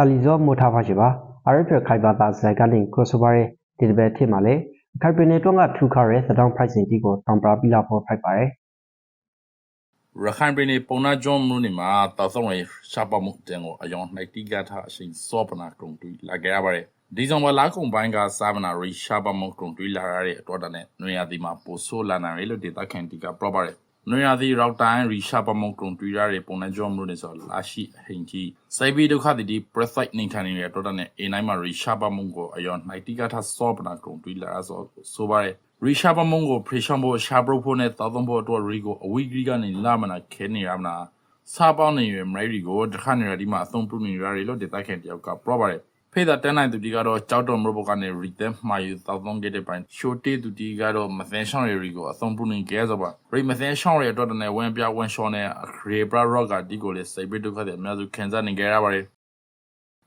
တာလီဇောမိုထားဖာရှိပါအရဖခိုင်ဘာတာဇိုင်ကလင်ကိုဆိုဘာရဲဒီဘက်ထစ်မှာလေခိုင်ပနေတော့ကထူခါရဲသတောင်းဖိုက်စင်တီကိုတောင်ပရာပီလာဖို့ဖိုက်ပါတယ်ရခိုင်ပြည်နယ်ပုံနာကျွန်းမြို့နယ်မှာတောက်ဆောင်ရရှားပမှုတင်ကိုအယောင်နိုင်တိကထားအချိန်စောပနာကုံတူလာကြရပါတယ်ဒီဇင်ဘာလကုန်ပိုင်းကစာဗနာရီရှားပမှုကုံတူလာရတဲ့အတွက်တည်းနဲ့နွေရာသီမှာပိုဆိုးလာနိုင်တယ်လို့ဒေတာခန်တီကပြောပါတယ် နွေရာသီရောက်တိုင်းရီရှားပမှုကုံတူရတဲ့ပုံနာကျွန်းမြို့နယ်ဆိုလာရှိအဟင်ကြီးစိုက်ပြီးဒုက္ခတိတိ prefect နေထိုင်နေတဲ့အတွက်တည်းနဲ့အနိုင်မှာရီရှားပမှုကိုအယောင်နိုင်တိကထားစောပနာကုံတူလာရဆိုဆိုပါတယ်ရီရှာပမုံကိုဖရီရှန်ဘိုရှာဘရိုဖိုနဲ့တောက်သုံးဖို့အတွက်ရီကိုအဝီဂရီကနေလာမနာခဲနေရမနာစားပေါင်းနေရမရီကိုတခါနေရဒီမှာအသုံးပြုနေရတယ်လို့ဒေတာခင်တယောက်ကပြောပါတယ် ဖေးတာတန်းနိုင်သူတီကတော့ကြောက်တော်မရဘကနေရီသက်မှာယူတောက်သုံးခဲ့တဲ့ပိုင်းရှိုတေးသူတီကတော့မသန်ရှောင်းရီကိုအသုံးပြုနေကြဆိုပါရီမသန်ရှောင်းရီအတွက်တည်းဝင်ပြဝင်ရှောင်းနဲ့ရေဘရာရော့ကဒီကိုလေစိတ်ပိဒုက္ခတဲ့အများစုခံစားနေကြရပါတယ်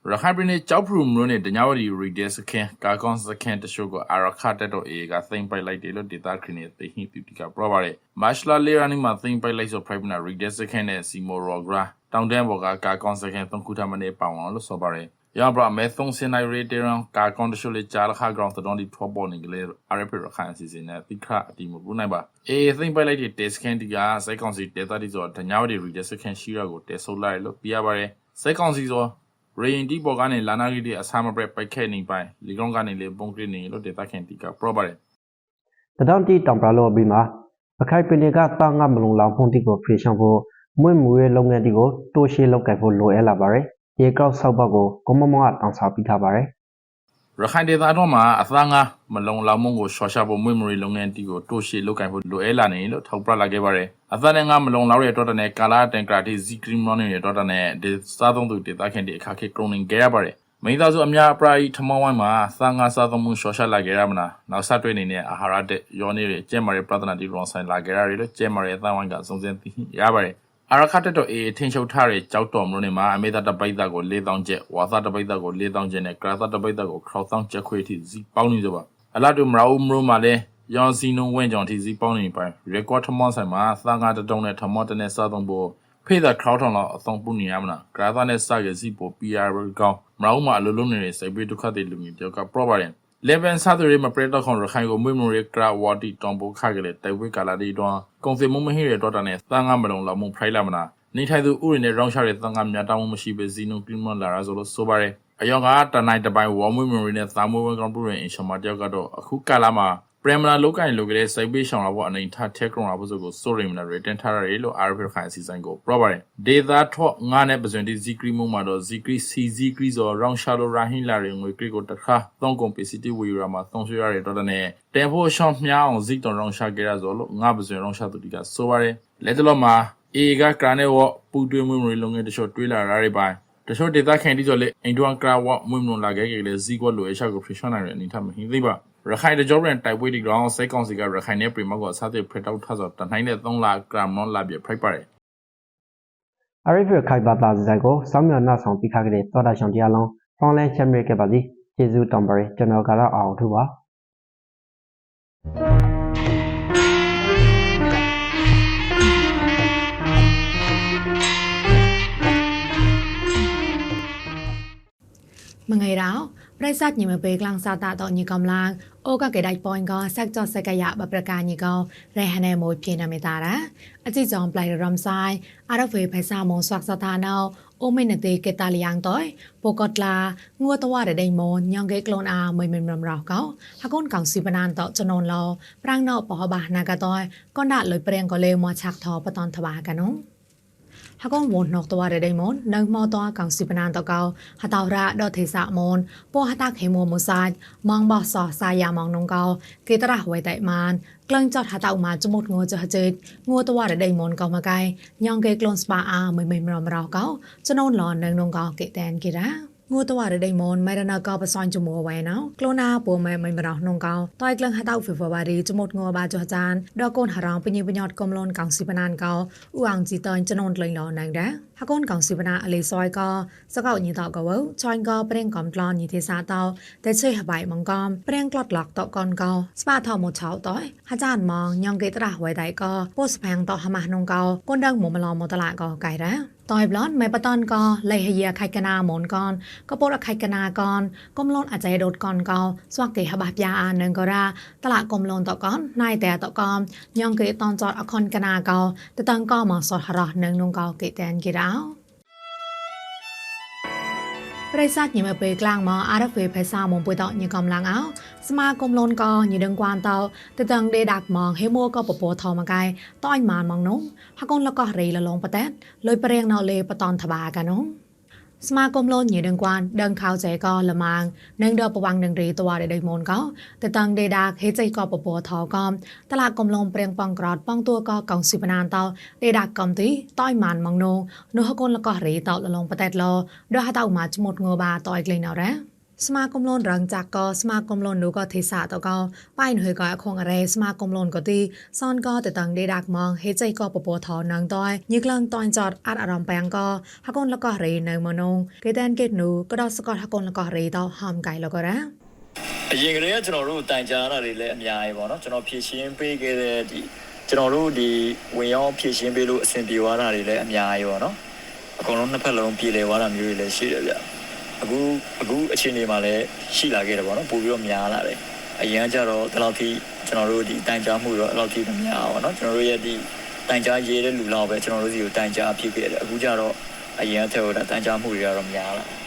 ရခိုင်ပြည်နယ်ကြောက်ဖရူမြို့နယ်တညဝတီရီဒက်စခင်ကာကွန်စခင်တရှို့ကိုအာရခတက်တော့အေကသိမ့်ပိုက်လိုက်တယ်လို့ဒေတာခရီနဲ့သိဟိတူတီကပြောပါတယ်မတ်လာလေရနီမှာသိမ့်ပိုက်လိုက်ဆို private နာရီဒက်စခင်နဲ့စီမိုရောဂရာတောင်တန်းဘော်ကကာကွန်စခင်သုံးခုထမနေပေါအောင်လို့ဆိုပါတယ် ရပါမဲသုံးစင်နိုင်ရီတေရန်ကာကွန်တရှို့လေဂျာလခါဂရောင်းသတော်ဒီထောပေါ်နေကလေးအာရဖရခိုင်စီစဉ်နဲ့တိခအတီမဘူးနိုင်ပါအေးသိမ့်ပိုက်လိုက်တဲ့ test scan တီကစိုက်ကောင်စီဒေတာတီဆိုတညဝတီရီဒက်စခင်ရှိရကိုတဲဆုပ်လိုက်လို့ပြရပါတယ်စိုက်ကောင်စီဆိုရေရင်ဒီပေါ်ကနေလာနာဂီတီအဆာမပရက်ပိုက်ခဲနေပိုင်လီကောင်ကနေလေပုံကရနေလို့ဒေတာခင်တီကပရောပါတယ်တတောင်းတီတောင်ပရာလောဘီမှာအခိုင်ပနေကတာငါမလုံလောက်ဖုန်တီကိုဖရီရှန်ဖို့မွေ့မူရဲ့လုပ်ငန်းတီကိုတိုးရှေလောက်ကင်ဖို့လိုအပ်လာပါတယ် ဒီကောက်ဆောက်ဘက်ကိုကိုမမောကတောင်းစားပြီးထားပါတယ်ရခိုင်ဒေသတော့မှာအသားငါမလုံလောက်မှုကိုရှော့ရှာဖို့မွေ့မရီလုပ်ငန်းတီကိုတိုးရှေလောက်ကင်ဖို့လိုအပ်လာနေလို့ထောက်ပြလာခဲ့ပါတယ်အသားနဲ့ငါမလုံလောက်တဲ့အတွက်တည်းကာလာတန်ကရာတီဇီကရီမွန်ရဲ့အတွက်တည်းဒီစားသုံးသူဒေသခင်တွေအခါခေကရုံနေခဲ့ရပါတယ်မိသားစုအများအပြားထမောင်းဝိုင်းမှာသာငါစားသုံးမှုရှော့ရှာလာခဲ့ရမလားနောက်ဆက်တွဲနေတဲ့အာဟာရတဲ့ယောနေတွေကျဲမာရဲ့ပဒနာတီရွန်ဆိုင်လာခဲ့ရတယ်လို့ကျဲမာရဲ့အသံဝိုင်းကစုံစမ်းသိရပါတယ် အာရခတ်တော့အေးထင်းချုပ်ထားတဲ့ကြောက်တော်မလို့နေမှာအမေသားတပိတ်သားကို4000ကျပ်ဝါသားတပိတ်သားကို4000ကျပ်နဲ့ကရာသားတပိတ်သားကို6000ကျပ်ခွေထိစီပေါင်းနေကြပါအလားတူမရာဦးမလို့မှာလဲယောင်စီနုံဝင်းကြောင်ထိစီပေါင်းနေပိုင် record ထမောင်းဆိုင်မှာသာငါတတုံးနဲ့ထမောတနဲ့စားသုံးဖို့ဖေးသာ crowd ထောင်လောက်အသုံးပုနေရမလားကရာသားနဲ့စရစီပို PR ကောင်းမရာဦးမှာအလိုလုံးနေတဲ့စိတ်ပေးဒုက္ခတွေလူမျိုးတယောက်က proper 11ဆာသူရေမပရက်တော့ခွန်ရခိုင်ကိုမွေးမွေးကရာဝတီတောင်ပိုခါကလေးတိုက်ဝဲကာလာဒီတော့ကုံစင်မမဟိရတော့တာနဲ့သံငါမလုံးလောက်မှုဖိုင်လာမနာနေထိုင်သူဥရင်းနဲ့ရောင်းချတဲ့သံငါမြတ်တောင်းမှုမရှိပဲဇီနိုကရီမွန်လာရဆိုလို့ဆိုပါတယ်အယောင်ကတနိုင်တပိုင်းဝေါ်မွေးမွေးနဲ့သာမွေးဝဲကောင်ပူရင်အင်ရှမတယောက်ကတော့အခုကာလာမှာ ပရမလာလောက်ကင်လိုကလေးစိုက်ပေးရှောင်လာဖို့အနေထားထက်ကရုံလာဖို့ဆိုကိုစိုးရိမ်မလား return ထားရတယ်လို့ RF ခိုင်အစီအစဉ်ကို proper ဒေတာထော့ငါနဲ့ပဇွန်ဒီဇီကရီမုံမှာတော့ဇီကရီစီဇီကရီဆိုရောင်းရှာလိုရာဟင်းလာရင်ငွေကရီကိုတခါသုံးကုန်ပစ္စည်းတီဝီရာမှာသုံးဆွရရတဲ့တော့တဲ့တန်ဖို့ရှောင်းမြအောင်ဇီတော်ရောင်းရှာကြရဆိုလို့ငါပဇွန်ရောင်းရှာသူဒီကဆိုပါတယ်လက်တလို့မှာအေကကရနဲ့ဝပူတွင်းမွေးမွေးလုံငယ်တချို့တွေးလာရတဲ့ပိုင်းတချို့ဒေတာခင်တီဆိုလေအင်ဒွန်ကရာဝမွေးမွေးလာခဲ့ကြလေဇီကွက်လိုအချက်ကိုဖရရှောင်းနိုင်တဲ့အနေထားမဟင်းသေးပါ ရခိုင်တကြောပြန်တိုက်ပွဲဒီ ground စိတ်ကောင်းစီကရခိုင်နဲ့ပြမကောအစားတွေဖက်တောက်ထဆော့တနိုင်တဲ့3လကရမွန်လာပြဖိုက်ပါတယ်အရိဖခိုင်ဘာသာစကိုစောင်းမြနာဆောင်ပြခခဲ့တဲ့သောတာရှင်တရားလုံးဖောင်းလဲချမ်းမြေခဲ့ပါစီကျေးဇူးတောင်းပါတယ်ကျွန်တော်ကတော့အောင်ထုပါမငယ်တော့ ប្រិស័តញិមពេលក្លាំងសាតាតញិកំឡាងអូកកេដៃប៉ងកសាក់ចសកយៈបប្រកាញិករហណេមួយပြေណមេតារាអចិចងប្លៃរំសាយអរវេផៃសាមងស្វាក់សតាណោអូមេនទេកេតាលៀងតយពកតឡាងួតវ៉ារដេមនញងកេក្លូនអាមិនមិនរំរោកោហកូនកងស៊ីបណានតចណនឡប្រាំងណោបបះណាកតយកនដាក់លុយព្រៀងក៏លេមកឆាក់ថបតនតបាកណង ហកងវនណកតវ៉ារដេមននៅមតកងសិបណានតកោហតោរ៉ាដទេសាមនពោហតាខេមមសាចម៉ងបោះសោះសាយាម៉ងនងកោគេតរះវៃតៃម៉ានក្លែងចតហតោម៉ាចមុតងើចហចេតងួតវ៉ារដេមនកោមកកៃញងគេក្លូនស្បាអាមិនមិនរំរោកោចណូនលននៅនងកោគេតែនគេរ៉ា ងូតវ៉ារដេម៉ុនម៉ែរណកោបសាញ់ចមួវ៉ែណោក្លូណាពូម៉ែមិនបរោះនងកោតៃក្លងហតៅហ្វេវវ៉ារីចមុតងូបាចោះចានដកូនហារងពញបញ្ញត់កំលូនកងស៊ីបណានកោអ៊ូអងជីតើចណូនលេងឡោណងដែរហកូនកងស៊ីបណាអលេសយកោសកោញីតកោវចាញ់កោប្រេងកំក្លនញីទេសាតោតែជ័យហបៃមងកំប្រេងក្លត់ឡកតកូនកោស្បាថោមោឆោតោហាចានម៉ងញងកេត្រាស់វ៉ៃដៃកោពោស្ផាំងតហម៉ាស់នងកោកូនដឹងមុំឡោមតឡាកោកៃរ៉ា តយប្លន់មេបតនកោលេហយាខៃកណាមនកនកពោរខៃកណាកនកុំលនអាចៃដុតកនកោស្វាក់គេហបាប្យាអានងក៏រ៉ាតឡាកុំលនតកនណៃតែតកំញងគេតនចតអខនកណាកោតតងកោមកសតរះនឹងនងកោគេតែនគេរោ ប្រិស័តញិមពេលក្លាងមកអារ៉ាហ្វេផេសាមុំពុយតញិកំឡាងអោស្មាគុំលូនកញិដឹងគួនតោតតងដេដាក់មកហេមួក៏ពពថមកកាយតអញម៉ានមកនោះហកូនលកោរីលលងបតែតលុយប្រេងណោលេបតនតបាកានោះ ស្មាគុំលូនញិដឹងគួនដឹងខោចែក៏លម៉ាងនឹងដបប្រវាំងនឹងរីតវ៉ាដេដេមុនកោតតងដេដាក់ហេចៃក៏ពពថកំតឡាគុំលងប្រេងប៉ងក្រតប៉ងតួក៏កងស៊ីបណានតោដេដាក់កំទីតអញម៉ានមកនោះនោះហកូនលកោរីតលលងបតែតលដហតៅមកចមុតងបាតអយក្លែងណរ៉ា สมาคมลนรังจากก็สมาคมลนนูก็เทศะตอก็ป้ายหน่วยก็คงอะไรสมาคมลนก็ตีซ่อนก็แต่ตังได้ดักมองเฮใจก็ปปทนางต้อยยึกลังตอนจอดอัดอารมณ์แปงก็ฮักคนแล้วก็เรนมนงเกตันเกตนูก็ดอสกอตฮักคนแล้วก็เรตอหอมไก่แล้วก็นะအရင်ကတည်းကကျွန်တော်တို့တိုင်ကြားရတာတွေလည်းအများကြီးပေါ့နော်ကျွန်တော်ဖြည့်ရှင်းပေးခဲ့တဲ့ဒီကျွန်တော်တို့ဒီဝင်ရောက်ဖြည့်ရှင်းပေးလို့အဆင်ပြေသွားတာတွေလည်းအများကြီးပေါ့နော်အကုန်လုံးနှစ်ဖက်လုံးပြည်လဲသွားတာမျိုးတွေလည်းရှိတယ်ဗျ အခုအခုအချိန်တွေမှာလည်းရှိလာခဲ့တယ်ပေါ့နော်ပို့ပြီးတော့များလာတယ်အရင်ကကြတော့ဒီလောက်ထိကျွန်တော်တို့ဒီတိုင်ကြားမှုတော့အဲ့လောက်ထိမများဘူးပေါ့နော်ကျွန်တော်တို့ရဲ့ဒီတိုင်ကြားရေးတဲ့လူလောက်ပဲကျွန်တော်တို့စီကိုတိုင်ကြားဖြစ်ခဲ့တယ်အခုကြတော့အရင်ကထက်တော့တိုင်ကြားမှုတွေကတော့များလာတယ်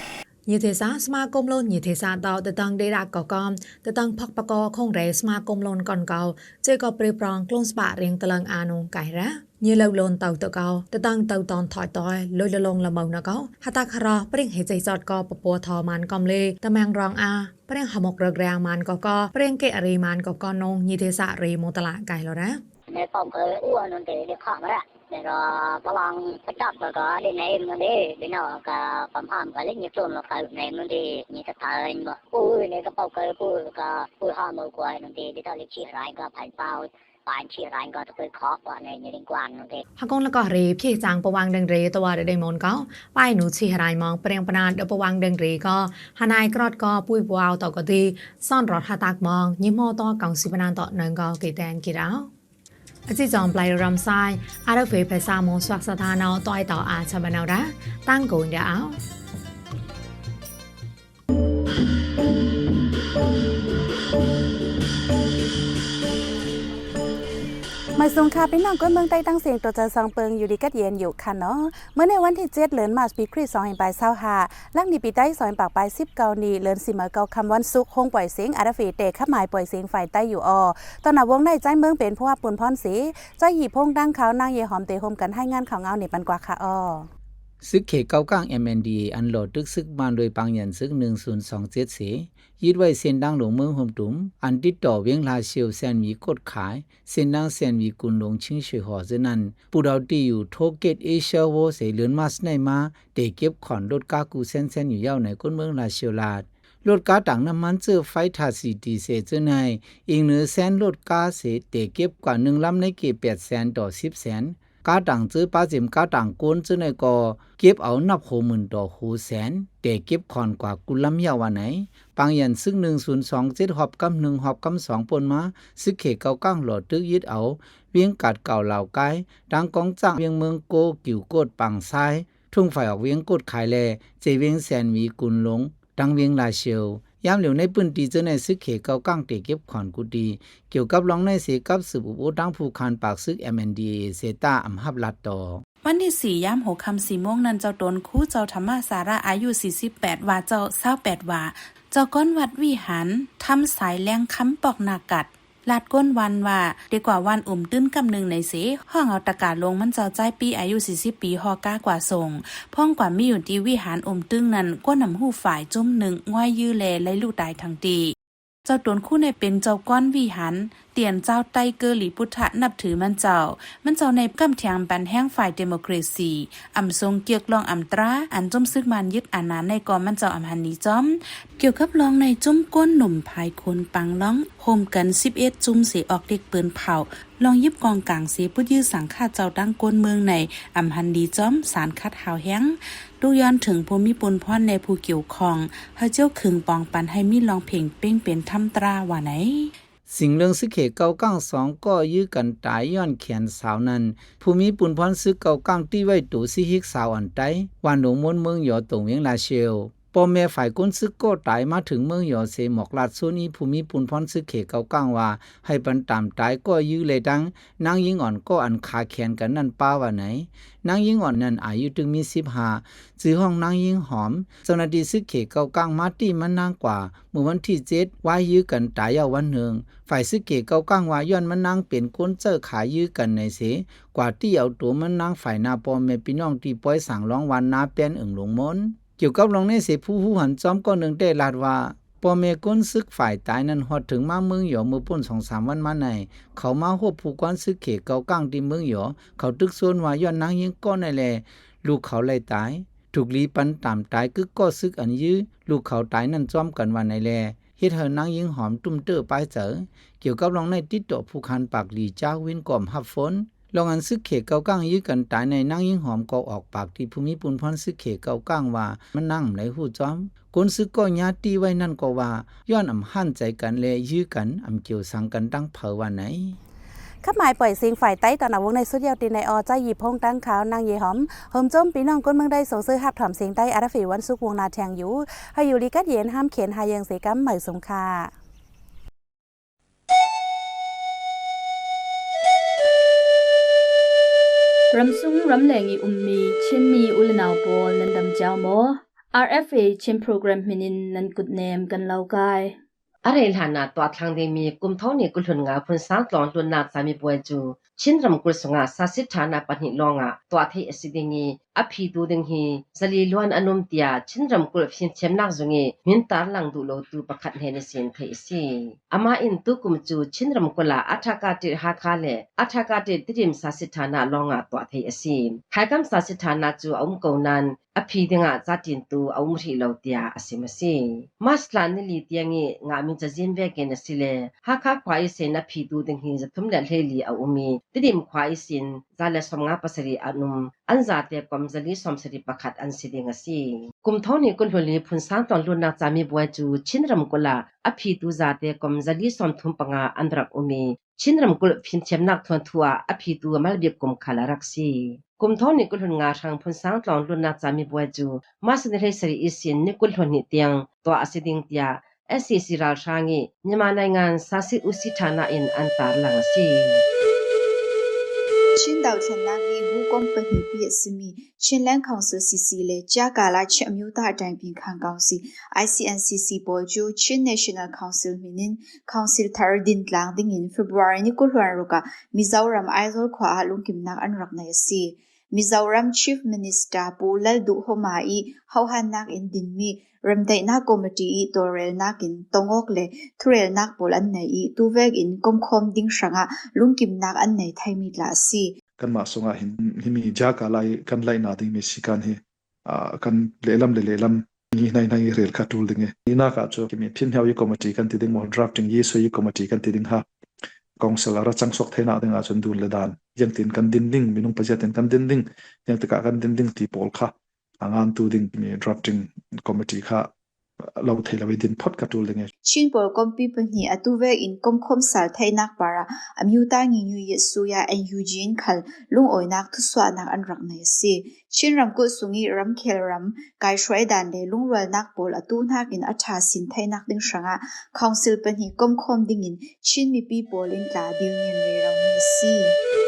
ញាតិសាស្មាគមលូនញាតិសាតោតតងដេរកកកំតតងផកបកខងរេស្មាគមលូនកនកោជេក៏ប្រេប្រងក្លូនស្បារៀងកលងអានុងកៃរ៉ាញីលូវលូនតៅតកោតតាំងតៅតនថយតយលុយលលងលមៅណកោហតាខរោព្រៀងហេចៃសតកោពពួរថមានកំលេតាមងរងអាព្រៀងហមករករាងមានកកព្រៀងកេរីមានកកនងញីទេសៈរីមតលាកៃលរ៉ាណែកំអឺអ៊ូអនទេលខមរ៉ា pero palang pecat ka di na im di di na ka pamham ka lin yutun lo ka na im di ni ta tain ba u ni ka pau ka pu ka pu ha mo ko ai di di ta li chi rai ka pai pau បានជារ៉ាញ់ក៏ទៅខកបងនៅរៀងគាត់នោះទេហកងលកោះរេភីចាងប្រវាងដឹងរេតវ៉ាដេម៉ុនកោបាយនោះជារ៉ាញ់មកព្រៀងប្រណាដប្រវាងដឹងរេក៏ហណៃក្រតក៏ពួយវ៉ាវតក៏ទីសនរត់ហតាក់មកញីម៉ោតកងស៊ីបណានតនឹងក៏គេតែនគេរោ အစစ်ကြောင်ပလိုင်ရမ်ဆိုင်အာရုပ်ဖေဖဆာမွန်ဆွာဆဒါနောင်းတွိုက်တော်အာချမနောတာတန်ကုန်ရအောင် มาส่งค่ะพี่น้องก้นเมืองใต้ตั้งเสียงตัวจะซองเปิงอยู่ดีกัดเย็นอยู่ค่ะเนาะเมื่อในวันที่เจ็ดเลือนมาสปีคริสสองแห่งปลายเศร้าหาลักนีปีใต้สองปากปลายสิบเกานีเลือนสิมาเกาคำวันซุกคงปล่อยเสียงอาราฟีเตะขับหมายปล่อยเสียงฝ่ายใต้อยู่ออตอนหนาวงในใจเมืองเป็นผู้ว่าปุ่นพรสีใจหยีพงดังเขานางเยหอมเตะหมกันให้งานของเอาในปันกว่าค่ะออซึกเขเก้าก้าง MNDA อันโหลดตึกซึกบานโดยปังยันซึก1027เส ยึดไว้เส้นดังหลวงเมืองหมตุมอันติดต่อเวียงลาเชียวแซนมีกดขายเส้นดังแซนมีกุนหลงชิงช่วยหอเจนั้นปูดาวตีอยู่โทเกตเอเชียโวเสเลือนมาสในมาเตเก็บขอนรถกากูเส้นเส้นอยู่ยาวในก้นเมืองลาเชียวลาดรถกาต่างน้ำมันเจอไฟทาสีดีเซเจอในอีกเหนือแสนรถกาเสเตเก็บกว่าหนึ่งลำในเก็บแปดแสนต่อสิบแสน กาต่างซื้อป้าจิมกาต่างโกนซื้อในก็เก็บเอานับโหมื่นต่อโหแสนแต่เก็บคอนกว่ากุลำยาวันไหน ปังยันซึ่งหนึ่งศูนย์สองเจ็ดหอบกำหนึ่งหอบกำสองปนมาซึกเขเก้าก้างหลอดตึกยึดเอา เวียงกัดเก่าเหล่าไกายดังกองจ้างเวียงเมืองโกกิ่วโกดปังซ้าย ทุ่งไฟออกเวียงโกดขายแลเจเวียงแสนมีกุลหลงดังเวียงลาเชียว ยามเหลียวในปืนตีเจอในซึกเขเกาก้างเตะเก็บขอนกุดี เกี่ยวกับร้องในเสกับสืบอุปดังผู้คานปากซึก MNDA เซตาอัมฮับลัดตอวันที่สี่ย่ำหกคำสี่วงนั้นเจ้าตนคู่เจ้าธรรมสาระอายุ 48 ว่าเจ้าเศร้าแปดว่า เจ้าก้อนวัดวิหารทำสายแรงค้ำปอกนากัด ลาดก้นวันว่าดีกว่าวันอุ่มตื้นกำหนึ่งในเสห้องเอาตะกาลงมันเจ้าใจปีอายุ40ปีฮอก้ากว่าส่งพ่องกว่ามีอยู่ที่วิหารอุ่มตึงนั้นก็นำหูฝ่ายจุ่มหนึ่งง่อยยื้อแลไล่ลูกตายทั้งตีเจ้าตวนคู่ในเป็นเจ้าก้อนวิหาร เตียนเจ้าไตเกอหลีพุทธะนับถือมันเจ้า มันเจ้าในกำแทงบันแห้งฝ่ายเดโมครซีอำทรงเกียกลองอำตรา อันจมซึกมันยึดอานาในกอมันเจ้าอำหันนี้จอม เกี่ยวกับลองในจุ้มก้นหนุ่มภายคนปังล้องโฮมกัน11จุ้มเสียออกเด็กปืนเผาลองยิบกองกลางเสียพุดยื้อสังฆาเจ้าดังก้นเมืองในอำหันดีจอมสารคัดหาวแห้งดูย้อนถึงภูมิปุนพรในผู้เกี่ยวของเฮาเจ้าขึงปองปันให้มีลองเพลงเป้งเป็นทำตราว่าไหน สิ่งเรื่องซึกเขเก้าก้างสองก็ยื้อกันตายย้อนเขียนสาวนั้น ภูมิปุนพรซึกเก้าก้างที่ไว้ตูสิฮิกสาวอันใจวันหนูมนเมืองหยอตงเวียงลาเชียว ปอแม่ฝ่ายก้นซึกก็ตายมาถึงเมืองหยอเสหมอกลาดโซนี้ภูมิปุนพรซึกเขเกาก้างว่า ให้ปันตามตายก็ยื้อเลยดังนางยิงอ่อนก็อันขาแขนกันนั่นป้าว่าไหนนางยิงอ่อนนั้นอายุถึงมีสิบห้าซื้อห้องนางยิงหอมเจ้าหน้าที่ซึกเขเกาก้างมาตีมันนางกว่าเมื่อวันที่เจ็ดว่ายื้อกันตายยาววันหนึ่งฝ่ายซึกเกเกาก้างว่าย้อนมันนางเป็นก้นเจอขายยื้อกันในเสกว่าที่เอาตัวมันนางฝ่ายนาปอมแม่พี่น้องที่ป้อยสั่งร้องวันนาเป็นอึ่งหลงมน เกี่ยวกับลองในเสผู้ผู้หันจอมก็หนึ่งได้ลาดว่าปอเมก้นซึกฝ่ายตายนั้นฮอดถึงมาเมืองหยอมือป่นสองสามวันมาใน เขามาหบผู้กวนซึกเขเกาก้างที่เมืองหยอเขาตึกโซนว่าย้อนนางยิงก้อนในแลลูกเขาเลยตาย ถูกลีปันตามตายกึกก็ซึกอันยื้อลูกเขาตายนั่นจอมกันวันในแลเฮ็ดให้นางยิงหอมตุ้มเตอร์ไปเจอเกี่ยวกับลองในติดต่อผู้คันปากหลีจ้าวินก่อมหับฝน ลองอันซึกเขเก้าก้างยื้อกันตายในนั่งยิงหอมก็ออกปากที่ภูมิปุนพรซึกเขเก้าก้างว่ามันนั่งไหลหูจอมคนซึกก็ญาตีไว้นั่นก็ว่า ย้อนอำหั่นใจกันและยื้อกันอำเกี่ยวสังกันตั้งเผอว่าไหนขับหมายปล่อยเสิงฝ่ายใต้ตอนอาวงในสุดยาวตีในออใจหยิบพงตั้งขาวนางเยหอมโฮมจมปีน้องก้นเมืองได้ส่งซื้อหับถอมเสียงใต้อาราฟีวันสุกวงนาแทงอยู่ให้อยู่ลีกัดเย็นห้ามเขียนหายังเสกัมเหมยสงคา นันดำเจ้าโม RFA เช่นโปรแกรมมินินนันกุดเนมกันเล่ากาย อะไรหลานาตัวทางเดมีกุมเท่านี้กุลหุนงาพุนสางตลอนลุนนาสามีบวยจูชินรำกุลสงาสาสิฐานาปนิลองะตัวเทอสิดิงี အဖီတူဒင်ဟီဇလီလွမ်အနုံတ ्या ချင်းရမ်ကုလဖင်ချမ်နက်ဇုံငေမင်တာလန်ဒူလိုတူပခတ်ဟဲနစင်ခေစီအမအင်တူကုမချူချင်းရမ်ကုလာအထကတေဟာခါလေအထကတေတိရင်စာစစ်ဌာနလောငါတွာသေးအစီခိုင်ကမ်စာစစ်ဌာနချူအုံကုံနန်အဖီဒငါဇာတင်တူအုံမထီလောက်တ ्या အစီမစီမတ်လာနီလီတຽງငေငါမင်ချဇင်ဘဲကေနစီလေဟာခါခွိုင်စေနဖီတူဒင်ဟီဇဖမ်လက်လေလီအုံမီတိရင်ခွိုင်စင် zale somnga pasari anum anza te komzali somsari pakhat ansidi ngasi kumthoni kunhluli phunsan ton luna chami bwa chu chinram kula aphi tu za te komzali somthum panga andrak umi chinram kul phinchemnak thon thua aphi tu malbi kum khala raksi kumthoni kulhun nga thang phunsan ton luna chami bwa chu masne re sari isin ni kulhun ni tiang to asiding tia SCC ရာရှာငိမြန်မာနိုင်ငံစာစစ်ဦးစီးဌာနအင်အန်တာလန်စီ ချင်းတောက်ချန်နာဂီဘူကွန်ပဏီပြည့်စမီချင်းလန်းကောင်ဆယ်စီစီလေကြာကာလာချစ်အမျိုးသားအတိုင်းပြင်ခံကောင်စီ ICNCC ပေါ်ကျူချင်း National Council minin Council thar din tlang ding in February ni kulhuan roka Mizoram Aizol khwa halung kimnak an rak na si Mizoram Chief Minister Pulal Du Homai Hauhan nak in din mi ramdai na committee i torel nakin tongok le thurel nak pol an nei i tuvek in komkhom ding shranga lungkim nak an nei thaimi la si กันมาสงอาหินหิมีจากอะไรกันไล่นาดิมีสิกันเฮอ่ากันเลลำเลเลลำนี่ในในเรียลคาตู ยังติดกันดินดิ้งมีนุ่งปัจจัยติดกันดินดิ้งยังติกะกันดินดิ้งตีโปลค่ะอางานตูดิ้งมี drafting committee ค่ะเราเทลวิดินพอดกับตัวเลยไงชินบอลกอมปีเป็นหีอตุเวอินกอมคมสารไทยนักบาระอามิวตางิยูเยสุยาเอ็นยูจีนคันลุงโอยนักทุสวานักอันรักในสิชินรำกุศุงีรำเคลรำกายช่วยดันเลลุงรวยนักบอลอตุนักอินอัชาสินไทยนักดึงสังอะคองสิลเป็นหีกอมคมดิ่งอินชินมีปีบอลอินตาดิวเงินเรเราในสิ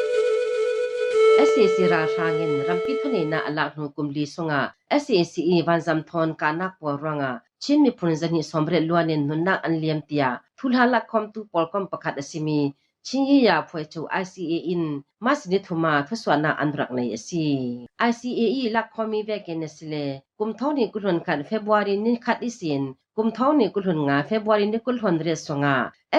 SAC ra rangin rampi thane na alak no kumli songa SAC e wanzam thon kanak poranga chin mi punjani sombre luanin nunna anliam tia thulha la khom tu polkom pakhat asimi chin yi ya phoi chu ICA in mas ni thuma thuswana anrak nei asi ICA e la khomi ve kenesle kum thoni kulhon khan february ni khat isin kum thoni kulhon nga february ni kulhon re songa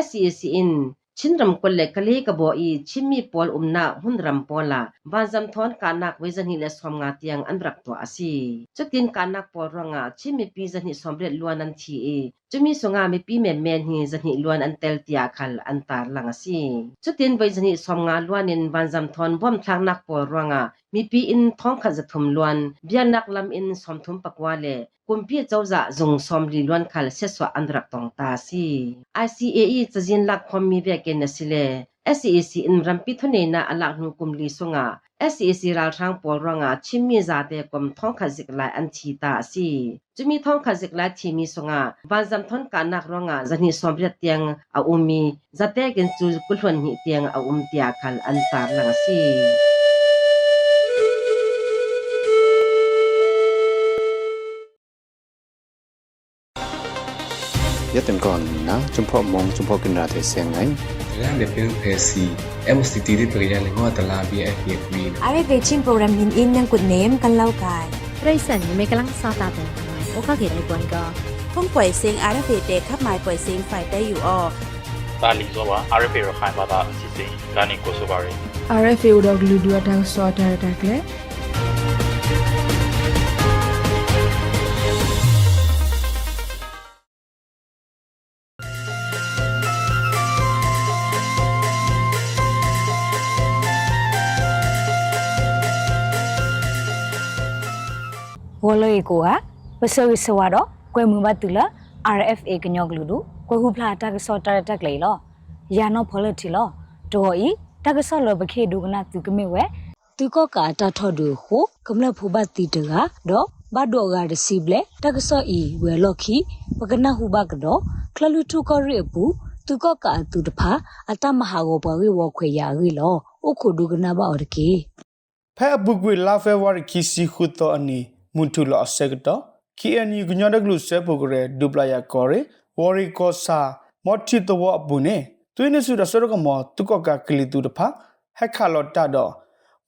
SAC in chinram kolle kale ka bo i chimmi pol umna hunram pola banjam thon kanak wezani le somnga tiang anrak to asi chutin kanak por ranga chimmi pi zani somre luanan thi e chumi songa mi pi me men hi zani luan an tel tia khal an tar langa si. Chutin bai zani somnga luan in wanzam thon bom thlang nak po ronga mi pi in thong kha zathum luan. Bian nak lam in som thum pakwa le. Kumpi chawza zong som li luan khal seswa andrak tong ta si. ICAE chajin lak khom mi ve ke nasile SEC in rampi thone na alak nu kumli sunga SEC ral thang pol ranga chimmi za te kom thong khazik la an chi ta si. Chumi thong khazik la chi mi sunga wanzam thon ka nak ronga zani somret tiang a um umi zate gen chu kulhon hi tiang a um tia khal an tar lang si. Nhất tình còn ná chúng phó mong chúng phó kinh ra thể xem ngay. Rang depeng pesi em sti ti di priya le ngwa tala bi a hi wi are ve chin program min in nang kut nem kan lau kai rai san me kalang sa ta ta o ka ge dai kwan ka phong poi sing are ve te khap mai poi sing phai dai yu o ตาลีโซวา RFA รคายมาตาสิสิลานิโกโซบารี RFA อุดอกลูดัวดังซอดาดักเล လီဆိုပါ RFA ရခိုင်ဘာသာအစီအစဉ်လာနေကိုဆိုပါရယ် RFA ဥဒဂလူဒူအတန်းစောတာတာကလေဝလရီကိုကပစဝိစဝါတော့ကွယ်မှုမတူလာ RFA ကညောကလူဒူကွယ်ဟုဖလာတက်စောတာတက်လေလောယာနောဖလတီလောဒေါ်ဤတက်စောလဘခေဒုကနာသူကမေဝဲသူကကာတာထော်ဒူဟိုကမလဖူဘတီတကတော့ဘတ်ဒေါ်ဂါဒစီဘလေတက်စောဤဝဲလော်ခီပကနာဟုဘကတော့ခလလူထုကရီပူသူကကာသူတဖာအတမဟာကိုဘဝေဝခွေရရီလောအခုဒုကနာဘော်တကေဖဲဘုကွေလာဖေဝါရီကီစီခုတောအနီ မွန်ထူလော့ဆက်တော့ KNU ကညောဒကလူဆေပုဂရဲဒူပလာယာကော်ရီဝရီကောစာမော်တီတဝအပူနေတွင်းနေစုဒဆရကမောတုကကကလီတူတဖဟက်ခါလော့တာတော့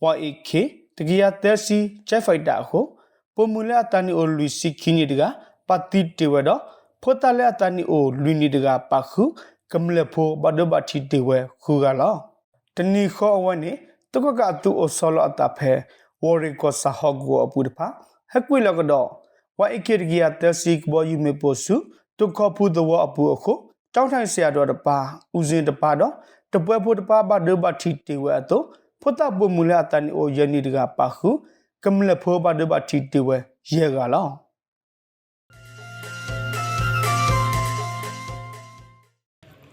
ဝါအေကေတကီယာသက်စီချက်ဖိုက်တာဟုပုံမူလာတန်နီအိုလူစီခင်းနီတကပတိတေဝတော့ဖိုတလဲတန်နီအိုလူနီတကပခုကမလဖိုဘဒဘတီတေဝခုကလောတနီခောဝနေတကကတူအိုဆောလအတာဖဲဝရီကောစာဟော့ဂိုအပူတဖ ဟက်ကွေလကတော့ဝါအိကေဂီယာတက်စီကဘောယူမေပိုစုတုခဖူဒဝအပူအခုတောင်းထိုင်ဆရာတော်တပါဦးစင်တပါတော့တပွဲဖို့တပါဘဒဘတီတေဝအတော့ဖုတပမူလအတန်အိုယနီတကပါခုကမလဖောဘဒဘတီတေဝရေကလော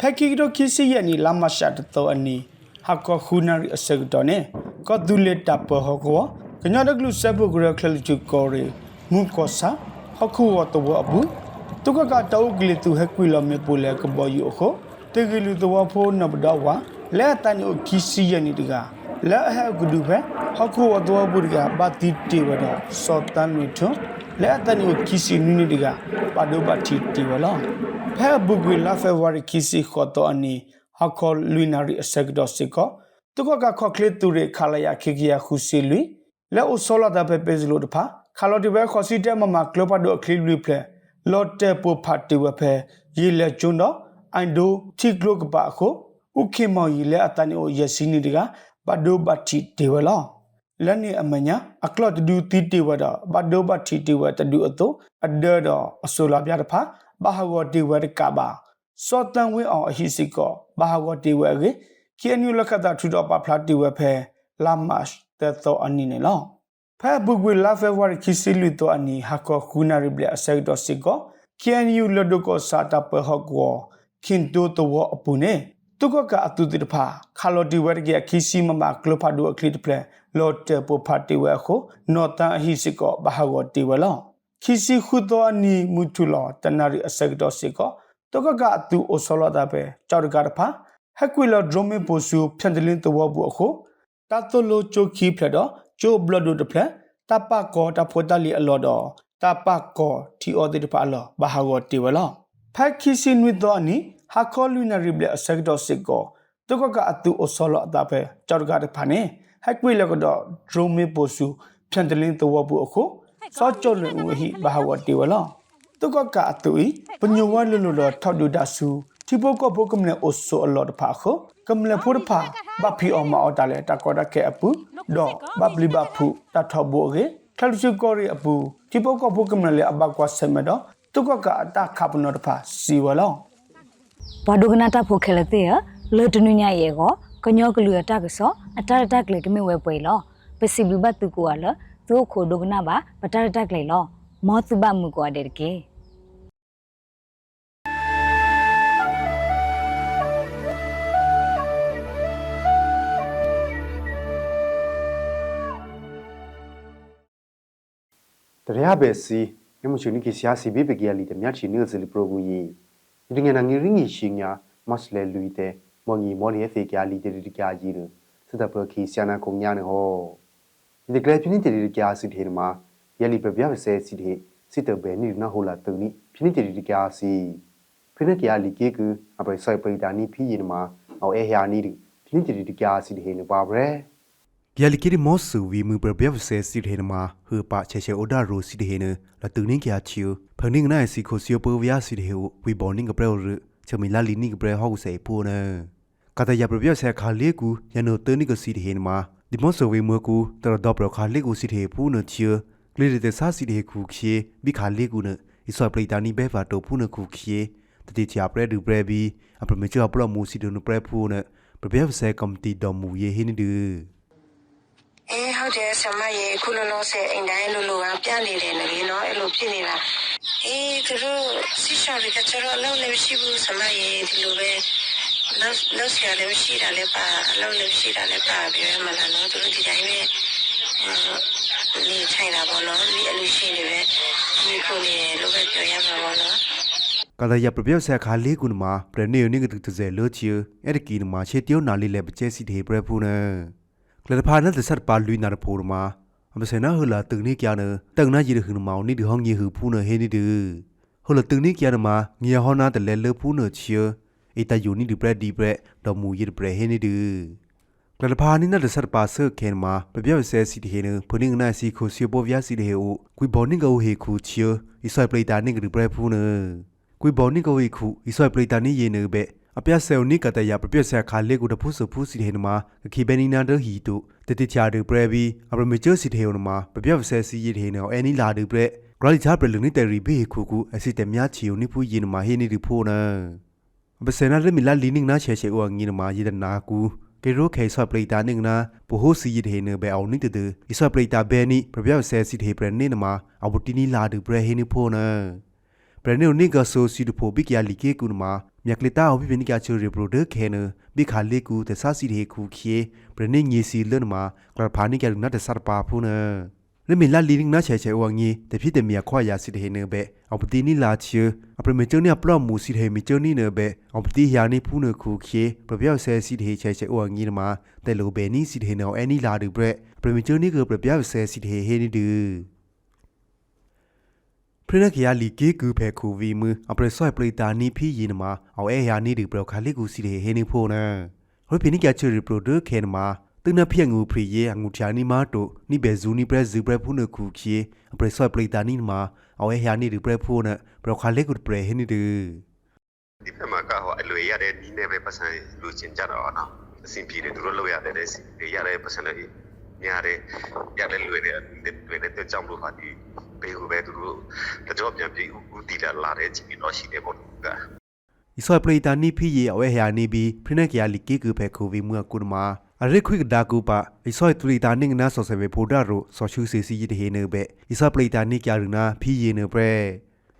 ဖက်ကီတော့ခီစီယနီလာမရှာတတော်အနီဟာကခုနာရီအစကတော့နေကဒူလက်တပဟကော ကညာဒကလူဆပ်ဘဂရခလချူကောရီမုကောစာဟခုဝတဝအဘူးတုကကတောက်ကလီတူဟကွီလမေပူလေကဘောယူခိုတေဂလူတဝဖိုးနဘဒဝလဲတန်ယိုကီစီယနီတကလဲဟဂဒူဖဲဟခုဝတဝဘူးတကဘာတီတီဝဒစောတန်မီထွန်းလဲတန်ယိုကီစီနူနီတကပါဒိုဘာတီတီဝလောဖဲဘုကွေလာဖေဝါရီကီစီခေါ်တော့အနီဟခေါ်လူနာရီအစက်ဒေါ်စစ်ကောတုကကခေါကလစ်တူရခလာယခေကီယာခုစီလူ လဲအိုဆောလာဒပဲပေဇလိုတဖာခါလော်တီဘဲခေါ်စီတဲမမကလောပါဒိုအခလီလူဖလဲလော်တဲပိုဖတ်တီဝဖဲရီလက်ကျွန်းတော့အိုင်ဒိုတီကလုကပါခုဥခေမော်ရီလဲအတန်အိုယစီနီတကဘဒိုဘတ်တီတေဝလောလန်နီအမညာအကလော့တဒူတီတေဝဒဘဒိုဘတ်တီတေဝတဒူအတုအဒဒအဆိုလာပြတဖာဘာဟဂောတေဝရကဘာစောတန်ဝင်းအောင်အဟိစိကောဘာဟဂောတေဝရေကီအန်ယူလခတာထူတော့ပဖလာတေဝဖဲလာမတ် တဲသောအနီနေလောဖဲဘုကွေလာဖေဝါရီခီစီလူတော့အနီဟာကောခုနာရီဘလအဆက်တော့စစ်ကော KNU လဒကိုစာတပဟကောခင်တိုတော့အပူနေတုကကအတူတဖာခါလိုဒီဝရကခီစီမမကလဖာဒိုအခလစ်ပလလော်တပဖာတီဝခုနော်တန်အဟိစစ်ကောဘာဟဂောတီဝလောခီစီခုတော့အနီမူထူလောတနာရီအဆက်တော့စစ်ကောတုကကအတူအိုဆောလာတာပဲကြောက်တကတဖာဟက်ကွေလောဒရမေပိုဆူဖြန်တလင်းတော့ဘူးအခု တတ်တလိုချိုခီဖလတော့ချိုဘလဒိုတဖလတပကောတဖိုတလီအလော်တော့တပကောတီအော်ဒီတဖာလောဘာဟာဂောတီဝလောဖက်ခီစီနွီတော့နီဟာကောလူနာရီဘလအဆက်တော့စစ်ကောတုကကအတူအိုဆောလာတာပဲကြောက်တကတဖာနေဟက်ကွေလောကတော့ဒရမေပိုဆူဖြန်တလင်းတော့ဘူးအခုစောချောလွန်ဝဟိဘာဟာဂောတီဝလောတုကကအတူဤပညဝလလလထောက်ဒူဒဆူချိပိုကပိုကမလေအိုဆိုအလော်တဖာခို ကမလေဖူတဖာဘဖီအောင်မအော်တလေတကောဒကေအပူဒေါ်ဘပလီဘဖူတထဘောရေထလစုကိုရီအပူချိပိုကပိုကမလေအဘကွာဆမတော့တုကကအတခပ်နောတဖာစီဝလောဘဒုကနာတာဖိုခဲလတဲ့လေတနုညာရေကိုကညောကလူရတာကစောအတရတက်ကလေကမေဝဲပွဲလောပစီဘဘတုကိုအလသူခိုဒုကနာပါပတရတက်လေလောမောသူဘမှုကိုအတဲ့ကေ တရားပဲစီနမချူနီကစီယာစီဘေဘေကီယာလီတမြတ်ချီနေဇလီပရိုဘူယီဒီငယ်နာငီရင်းငီရှင်ညာမတ်လေလူီတဲ့မော်ငီမော်လီဖေကီယာလီတေရီကီယာဂျီရစတပရခီဆီယနာကုံညာနေဟောဒီကလေးပြင်းတေရီကီယာစီတေမှာယလီပပြပဆဲစီတေစစ်တဘဲနီနာဟိုလာ တူနီပြင်းတေရီကီယာစီဖိနကီယာလီကေကူအပရဆိုင်ပရိဒါနီဖီယင်မှာအော်အေယာနီပြင်းတေရီကီယာစီတေနေပါဘရဲပြာလီကီမော့ဆူဝီမူပရဘယဆဲစီထေနမှာဟေပါချေချေအိုဒါရိုစီထေနလတူနင်းကီယာချီယဖန်နင်းနိုင်စီခိုစီယပဝီယာစီထေဝီဘော်နင်းကပရရချမီလာလီနင်းကပရဟော က်ဆေပူနကတရပရဘယဆဲခါလေကူယနိုတနီကစီထေနမှာဒီမော့ဆူဝီမူကူတရဒေါပရခါလေကူစီထေပူနချီကလီရတဲ့ဆာစီထေကူခီဘီခါလေကူနဣဆွာပရိတာနီဘေဖာတိုပူနကူခီတတိချာပရဒူပရဘီအပမချာပရမူစီဒနပရပူနပရဘယဆဲကမ်တီဒမူယေဟင်းဒူအေးဟုတ်တယ်ဆမရေခုလောလောဆယ်အိမ်တိုင်းလိုလိုကပြနေတယ်လေနော်အဲ့လိုဖြစ်နေတာအေးသူတို့ဆီရှာတွေကကျတော့လုံးလည်းမရှိဘူးဆမရေဒီလိုပဲလောက်လောက်ဆရာလည်းမရှိတာလည်းပါလောက်လည်းရှိတာလည်းပါပြောရမလားနော်သူတို့ဒီတိုင်းပဲနေထိုင်တာပေါ့နော်ဒီအလူရှိနေပဲဒီကိုနေလို့ပဲပြောရမှာပေါ့နော်ကလယပပြဆာခါလေးကုနမှာပရနေယနိကတတဇဲလောချီအဲ့ဒီကီနမှာချေတယောနာလေးလေပကျဲစီတေပရဖူန ကလဒဖာနဒဆတ်ပါလူနာရဖိုမှာအမစနာဟလာတုန်နေကျနတန်နာကြီးရခနမောင်နိဒီဟောင်းကြီးဟူဖူနဟေနိဒဟလတုန်နေကျနမှာငီဟောနာတလဲလဖူနချီအတယူနိဒီပရဒီပရဒမူရပရဟေနိဒကလဒဖာနိနဒဆတ်ပါဆခဲမှာပပြဆဲစီတေနဖုန်င်းနာစီခိုစီဘောဗျာစီတေဟူကွီဘောနင်းကိုဟေခုချီဣဆွိုင်ပလေတာနိကဒီပရဖူနကွေဘောနိကဝိခုဣဆွိုင်ပရိတာနိယေနဘေ အပြဆယ်နိကတယပပြဆာခါလေကုတဖုစဖုစီဟေနမခိဘနီနာဒဟီတုတတိချာဒပရဘီအပရမချစီတေဟေနမပပြဆယ်စီယေဟေနောအနီလာဒပရဂရလီချာပရလုံနိတရီဘေခုခုအစီတမြချီယိုနိဖူယေနမဟေနိဒီဖိုနာဘဆနာရမီလာလီနင်းနာချေချေဝငီနမယေဒနာကူကေရိုခေဆွပရိတာနင်းနာပဟိုစီယေဟေနဘေအောနိတတဣဆွပရိတာဘေနိပပြဆယ်စီတေပရနေနမအဝတီနီလာဒပရဟေနိဖိုနာပရနေနိကဆိုစီဒဖိုဘိကယာလီကေကုနမ မြက်ကလတာအဝိပနိကချူရီပရိုဒခဲနဘိခါလေကူတဆာစီရေခုခေပရနေငီစီလနမကလဖာနိကရနတ်ဆာပါဖုနရမီလာလီနင်းနာချေချေဝငီတဖြစ်တမီခွာယာစီတေနဘေအပတိနီလာချေအပရမချနီအပလမူစီတေမီချနီနဘေအပတိယာနီဖုနခုခေပပြဆဲစီတေချေချေဝငီနမတဲလိုဘေနီစီတေနောအနီလာဒူဘရပရမချနီကပပြဆဲစီတေဟေနီဒူ ပရနကရလီကေကူဖဲခုဗီမအပရဆွိုင်ပရိတာနီဖီယင်မှာအော်အေယာနီဒီပရခါလီကူစီဟေနီဖိုနာဟိုဖိနိကချူရီပရိုဒုခဲနမှာတနဖိငူဖရီယေအငူချာနီမာတိုနိဘေဇူနီပရဇူပရဖုနခုခီအပရဆွိုင်ပရိတာနီမှာအော်အေယာနီဒီပရဖိုနာပရခါလီကူပရဟေနီဒီဒီဖက်မှာကဟိုအလွေရတဲ့နီးနေပဲပတ်စံလူချင်းကြတော့နော်အဆင်ပြေတယ်သူတို့လောက်ရတဲ့တဲ့ရတဲ့ပတ်စံလေးညာတယ်ရတဲ့လွေတဲ့လွေတဲ့ကြောင့်လို့ဟာဒီ ဘေဟူပဲသူတို့တကြောပြန်ပြေဦးတီလာလာတဲ့ချင်းတော့ရှိတယ်ပေါ့က อิสอยปริตานี่พี่เยเอาไว้หานี่บีพรินักยาลิกิกือเพคูวิเมื่อกุนมาအရခွိကဒါကူပါအိဆွိုက်တူရီတာနင်းနာဆောဆဝေဖိုဒါရိုဆောချူစီစီယီတေနေဘေအိဆာပလီတာနိကျရနာဖီယေနေပရဲ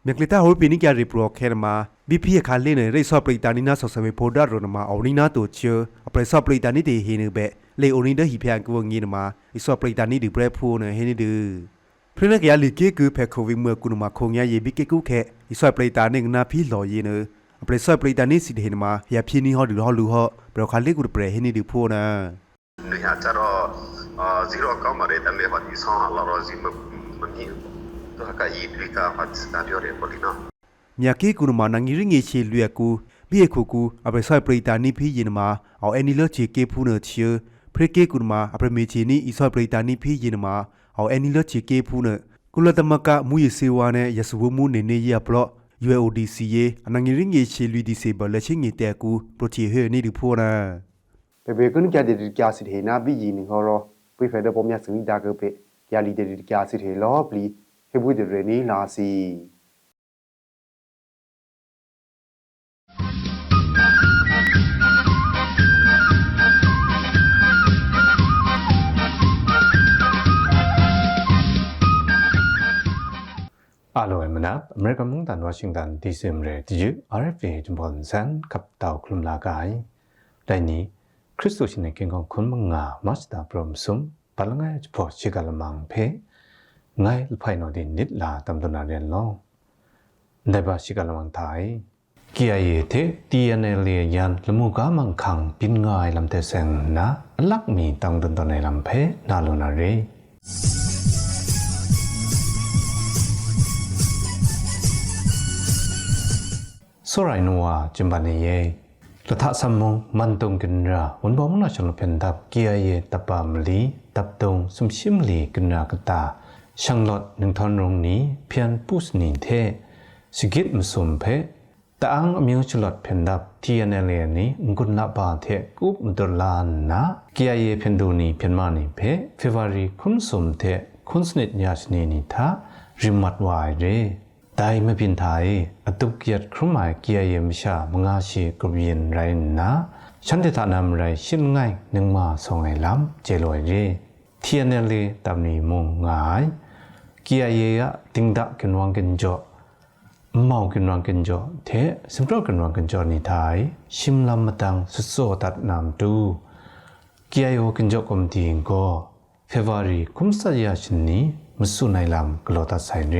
မြက်ကလတာဟိုပီနိကျရီပရိုခဲနမာဘီဖီခါလေးနေရိဆောပလီတာနိနာဆောဆဝေဖိုဒါရိုနမာအော်နီနာတိုချေအပရဆောပလီတာနိတေဟေနေဘေလေအိုနီဒဟီဖျန်ကူငီနမာအိဆောပလီတာနိဒီပရဲဖိုနေဟေနေဒူ ဖရိနကရလီကေကူဖဲခိုဝီမွေကုနမခုံရယေဘီကေကူခဲဒီဆွဲပရိတာနေငနာဖီလော်ယေနအပရိဆွဲပရိတာနေစီတဲ့နမှာရဖီနီဟောဒီဟောလူဟောဘရခါလီကူပရဟနီဒီဖိုနာဒီဟာချရောဇီရိုကောမရေတမေဟောဒီဆောင်အလာရောဇီမမမီတော့ကယီဒီကာဖတ်စတာဒီယိုရေပိုလီနောမြကေကုနမနငီရငေချေလွေကူဘီခုကူအပရိဆွဲပရိတာနေဖီယေနမှာအော်အနီလောချေကေဖူနချေဖရိကေကုနမအပရမေချေနီအီဆွဲပရိတာနေဖီယေနမှာ အော်အနီလချေကေဖူနကုလသမကမူယစေဝါနဲ့ယစဝမှုနေနေရပလော့ UODC ယေအနငီရင်းငေချီလူဒီစေဘလက်ချင်းငေတဲကူပရိုတီဟေနီဒီဖိုနာပေပေကွန်းကြတဲ့ကြာစီထေနာဘီဂျီနီဟောရောပွေဖဲတဲ့ပေါ်မြစင်ဒါကပေကြာလီတဲ့ကြာစီထေလောပလီဟေဘူးတဲ့ရနီလာစီ အားလုံးမနပ်အမေရိကန်မှန်တန်ဝါရှင်တန်ဒီစင်ရဲဒီ RFA ဂျွန်ဘွန်ဆန်ကပ်တောက်ခုမ်လာဂိုင်တိုင်နီခရစ်စတိုရှင်နေကင်ကောင်ခွန်မငါမတ်တာပရမ်ဆုံပလငါချဖို့ချေကလမန်ဖေငိုင်လဖိုင်နော်ဒီနစ်လာတမ်ဒနာရဲလောနေဘာရှိကလမန်ထိုင် KIA the TNL yan lamu ka mang khang pin ngai lam te seng na lak mi tang don don lam phe na lo na re ဆိုရိုင်နိုဝါဂျင်ဘာနေယေလထဆမ်မုံမန်တုံကင်ရာဝန်ဘောမနာချလပန်ဒပ်ကီယေတပမလီတပ်တုံဆုမ်ရှိမလီကင်ရာကတာရှန်လော့နင်ထွန်ရုံနီဖျန်ပုစနီသေးစဂစ်မစုံဖေတအန်းအမျိုးချလတ်ဖန်ဒပ် TNL နီငွန်းလာပါတဲ့ကုပ်ဒလာနာကီယေဖန်ဒူနီဖျန်မနီဖေဖေဗရီခွန်းစုံတဲ့ခွန်းစနစ်ညာစနေနီသာရိမတ်ဝိုင်ရေ ဒိုင်မပင်ထိုင်အတုကရခရမိုင်ကီယယမရှာမငါရှိကဘရင်ရိုင်းနာချန်တတနမ်ရိုင်ရှင်ငိုင်နငမဆောင်းငိုင်လမ်ကျေလွယ်ရေทียนเลตามนี้มงงายกียเยะติงดะกันวังกันจ่อเมากันวังกันจ่อเทสิมรอกันวังกันจ่อนี่ทายชิมลำมตังสุดโซตัดนามตูกียโยกันจ่อคมทีงก็เฟวารีคุมสัยาชินนี้มสุไนลำกลอตัดไซเร มกามกนนี่คมสาคมลำทะชิมลำกุนล้มคมสานาตีนองปุสังอุปคังรงนี้เพียนปุสนินทะชิมลำกุนจัดสปริงดานางวยลำนี้มสุนตนเร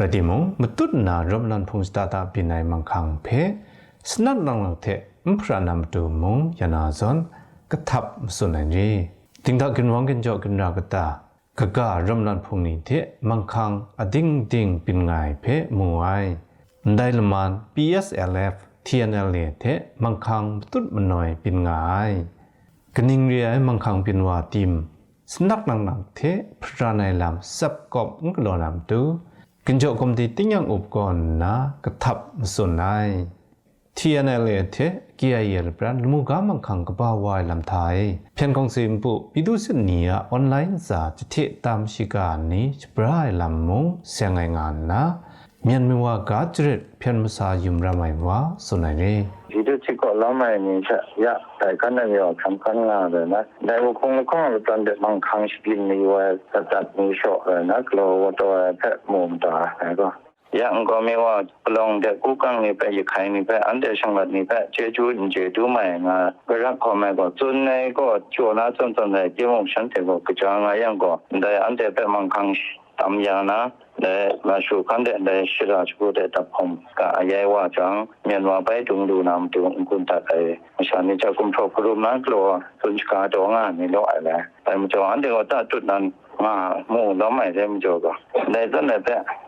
ระดิมงมตุดนารมนันพงสตาตาปินัยมังคังเพสนัดลังเทมพระนามตูมงยานาซอนกะทับมสุนเรติงดา กะการำนันพงนี้เทมังคังอดิ่งดิ่งเป็นไงเพมวยได้ละมัน PSLF TNL เทมังคังตุดมันหน่อยเป็นไง่ากนิงเรียมังคังเป็นว่าติมสนักนังนังเทพระนายลำสับกอบงกลอนำมตูกินโจกมดีติยังอุปกรณ์นะกระทับส่วนนาย TNLA the KIL brand lumu ga man khang ka ba wa lam thai phian kong sim pu pidu sin nia online za chi the tam shi ga ni chbrai lam mo sengai nga na myan mi wa ga chret phian ma sa yum ra mai wa sunai re ji de chi ko lam mai ni cha ya dai kan na yo kham kan na de na dai wo kong kong ta de man khang shi ni wa ta ta ni sho na klo wa to ta mom ta ko yang go me wa long de ku kang ni pe khai ni pe an de shang lat ni pe che chu in che du mai nga ga ra kho mai go chun nei go chu na chon chon nei ji mong shan te go ka cha nga yang go da an de pe mang kang tam ya na de ma shu kan de de shi ra chu de ta phom ka a yai wa chang mian wa pai tung du nam tu kun ta ai ma sha ni cha kum tho phru na klo chun ka do nga ni lo ai la pai mo cho an de go ta chut nan ma mu lo mai de mo cho go dai zan de pe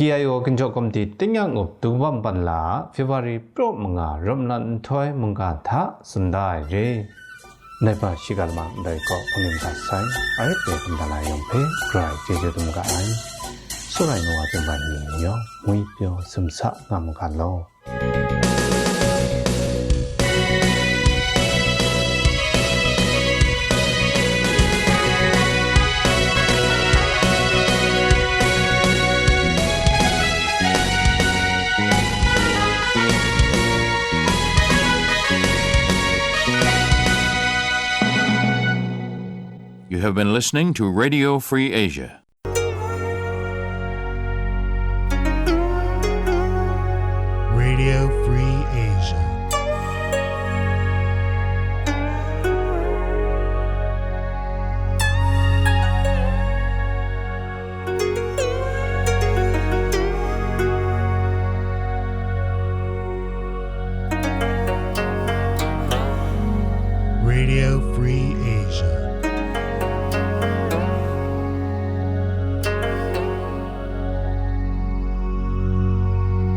KIO ကင်ဂျော့ကွန်တီတင်ယံငုပ်ဒူဝမ်ပန်လာဖေဗရီပရိုမငါရမ်နန်ထွိုင်မငါသာစန်ဒိုင်ရေနေပါရှိကလမန်ဒိုင်ကောဖုန်င်သာဆိုင်အဲ့ပေဟန်ဒလာယုံဖေဂရိုက်ကျေကျေတုံကအိုင်ဆိုရိုင်နောအပြန်ပါနေရောငွေပြောစမ်ဆာငါမကလော been listening to Radio Free Asia.